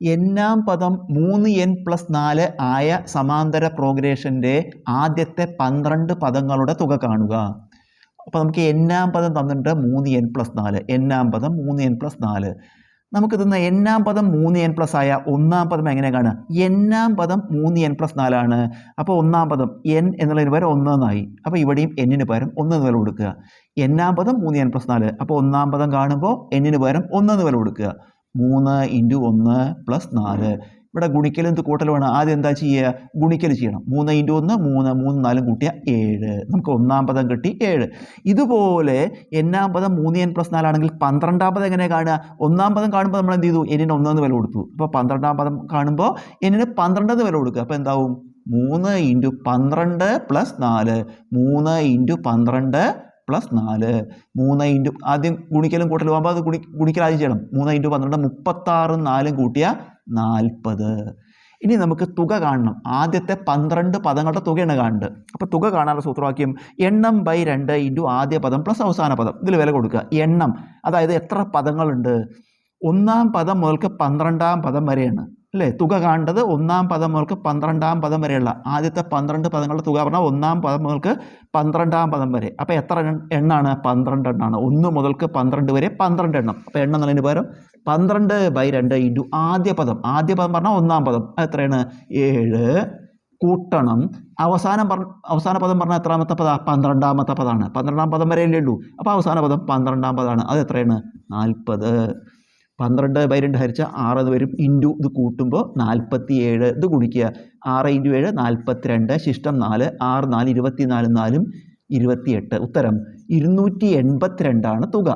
എന്നാം പദം മൂന്ന് N plus നാല് ആയ സമാന്തര പ്രോഗ്രേഷന്റെ ആദ്യത്തെ പന്ത്രണ്ട് പദങ്ങളുടെ തുക കാണുക. അപ്പോൾ നമുക്ക് എന്നാം പദം തന്നിട്ട് മൂന്ന് എൻ പ്ലസ് നാല്. എന്നാം പദം മൂന്ന് എൻ പ്ലസ് നാല്. നമുക്ക് തന്ന എന്നാം പദം മൂന്ന് എൻ പ്ലസ് ആയ ഒന്നാം പദം എങ്ങനെ കാണുക? എന്നാം പദം മൂന്ന് എൻ പ്ലസ് നാലാണ്. അപ്പോൾ ഒന്നാം പദം എൻ എന്നുള്ളതിന് പകരം ഒന്ന് എന്നായി. അപ്പോൾ ഇവിടെയും എന്നിന് പകരം ഒന്ന് എന്ന് വില കൊടുക്കുക. എന്നാം പദം മൂന്ന് എൻ പ്ലസ് നാല്. അപ്പോൾ ഒന്നാം പദം കാണുമ്പോൾ എന്നിന് പകരം ഒന്ന് എന്ന് വില കൊടുക്കുക. മൂന്ന് ഇന്റു ഒന്ന് പ്ലസ് നാല്. ഇവിടെ ഗുണിക്കലും ഇത് കൂട്ടലും വേണം ആദ്യം എന്താ ചെയ്യുക? ഗുണിക്കൽ ചെയ്യണം. മൂന്ന് ഇന്റു ഒന്ന് മൂന്ന് മൂന്ന് നാലും കൂട്ടിയ ഏഴ്. നമുക്ക് ഒന്നാം പദം കിട്ടി ഏഴ്. ഇതുപോലെ എന്നാം പദം മൂന്ന് എൻ പ്ലസ് നാലാണെങ്കിൽ പന്ത്രണ്ടാം പദം എങ്ങനെ കാണുക? ഒന്നാം പദം കാണുമ്പോൾ നമ്മൾ എന്ത് ചെയ്തു? എന്നിന് ഒന്നെന്ന് വില കൊടുത്തു. അപ്പോൾ പന്ത്രണ്ടാം പദം കാണുമ്പോൾ എന്നിന് പന്ത്രണ്ടെന്ന് വില കൊടുക്കുക. അപ്പോൾ എന്താവും? മൂന്ന് ഇന്റു പന്ത്രണ്ട് പ്ലസ് നാല്. മൂന്ന് ഇന്റു പന്ത്രണ്ട് പ്ലസ് നാല് മൂന്ന് ഇന്റു ആദ്യം ഗുണിക്കലും കൂട്ടലും ആകുമ്പോൾ അത് ഗുണി ഗുണിക്കൽ ആദ്യം ചെയ്യണം. മൂന്ന് ഇന്റു പന്ത്രണ്ട് മുപ്പത്താറും നാലും കൂട്ടിയ നാൽപ്പത്. ഇനി നമുക്ക് തുക കാണണം. ആദ്യത്തെ പന്ത്രണ്ട് പദങ്ങളുടെ തുകയാണ് കാണേണ്ടത്. അപ്പോൾ തുക കാണാനുള്ള സൂത്രവാക്യം എണ്ണം ബൈ രണ്ട് ഇന്റു ആദ്യ പദം പ്ലസ് അവസാന പദം. ഇതിൽ വില കൊടുക്കുക. എണ്ണം. അതായത് എത്ര പദങ്ങളുണ്ട്? ഒന്നാം പദം മുതൽക്ക് പന്ത്രണ്ടാം പദം വരെയാണ്. അല്ലേ? തുക കാണേണ്ടത് ഒന്നാം പദം മുതൽക്ക് പന്ത്രണ്ടാം പദം വരെയുള്ള ആദ്യത്തെ പന്ത്രണ്ട് പദങ്ങളുടെ തുക പറഞ്ഞാൽ ഒന്നാം പദം മുതൽക്ക് പന്ത്രണ്ടാം പദം വരെ. അപ്പോൾ എത്ര എണ്ണാണ്? പന്ത്രണ്ട് എണ്ണാണ്. ഒന്ന് മുതൽക്ക് പന്ത്രണ്ട് വരെ പന്ത്രണ്ട് എണ്ണം. അപ്പോൾ എണ്ണം എന്നതിന് പകരം പന്ത്രണ്ട് ബൈ രണ്ട് ഇന്റു ആദ്യ പദം. ആദ്യ പദം പറഞ്ഞാൽ ഒന്നാം പദം. എത്രയാണ്? ഏഴ് കൂട്ടണം. അവസാനം പറ അവസാന പദം പറഞ്ഞാൽ എത്രാമത്തെ പദ? പന്ത്രണ്ടാമത്തെ പദമാണ് പന്ത്രണ്ടാം പദം വരെയല്ലേ ഉള്ളൂ. അപ്പോൾ അവസാന പദം പന്ത്രണ്ടാം പദമാണ് അത് എത്രയാണ്? നാൽപ്പത്. പന്ത്രണ്ട് ബൈ രണ്ട് ഹരിച്ച ആറ് എന്ന് വരും ഇന്റു ഇത് കൂട്ടുമ്പോൾ നാൽപ്പത്തി ഏഴ് ഇത് കുടിക്കുക ആറ് ഇന്റു ഏഴ് നാൽപ്പത്തി രണ്ട് ശിഷ്ടം നാല് ആറ് നാല് ഇരുപത്തി നാല് നാലും ഇരുപത്തിയെട്ട്. ഉത്തരം ഇരുന്നൂറ്റി എൺപത്തിരണ്ടാണ് തുക.